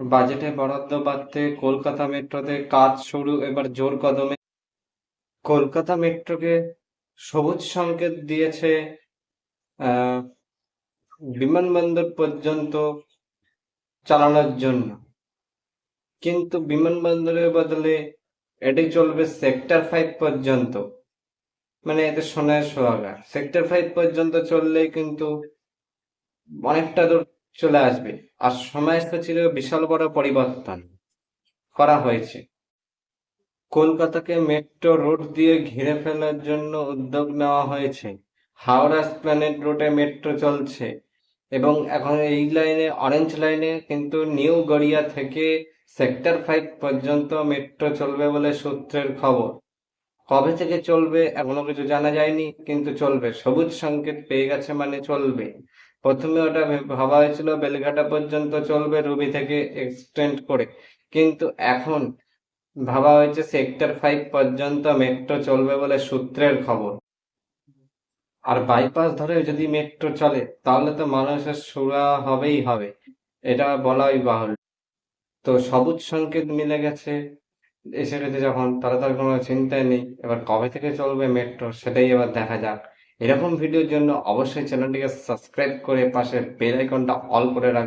বাজেটে বরাদ্দ বাড়তে কলকাতা মেট্রোতে কাজ শুরু, এবার জোর কদমে। কলকাতা মেট্রোকে সবুজ সংকেত দিয়েছে বিমানবন্দর পর্যন্ত চালানোর জন্য। কিন্তু বিমানবন্দরের বদলে এটি চলবে সেক্টর ফাইভ পর্যন্ত। মানে এতে সোনার সোহাগা। সেক্টর ফাইভ পর্যন্ত চললেই কিন্তু অনেকটা দূর চলে আসবে। আর সময়সূচির বিশাল বড় পরিবর্তন করা হয়েছে। কলকাতাকে মেট্রো রুট দিয়ে ঘিরে ফেলার জন্য উদ্যোগ নেওয়া হয়েছে। হাওড়া স্প্ল্যানেড রুটে মেট্রো চলছে এবং এখন এই লাইনে অরেঞ্জ লাইনে কিন্তু নিউ গড়িয়া থেকে সেক্টর ফাইভ পর্যন্ত মেট্রো চলবে বলে সূত্রের খবর। কবে থেকে চলবে এখনও কিছু জানা যায়নি, কিন্তু চলবে। সবুজ সংকেত পেয়ে গেছে মানে চলবে। প্রথমে ওটা ভাবা হয়েছিল বেলঘাটা পর্যন্ত চলবে রুবি থেকে এক্সটেন্ড করে। কিন্তু এখন ভাবা হয়েছে সেক্টর ফাইভ পর্যন্ত মেট্রো চলবে বলে সূত্রের খবর। আর বাইপাস ধরে যদি মেট্রো চলে, তাহলে তো মানুষের সুরা হবেই হবে। এটা বলাই বাহুল্য। তো সবুজ সংকেত মিলে গেছে এসে গেছে যখন, তাহলে তার কোনো চিন্তাই নেই। এবার কবে থেকে চলবে মেট্রো সেটাই এবার দেখা যাক। এরকম ভিডিওর জন্য অবশ্যই চ্যানেলটিকে সাবস্ক্রাইব করে পাশে বেল আইকনটা অল করে রাখবেন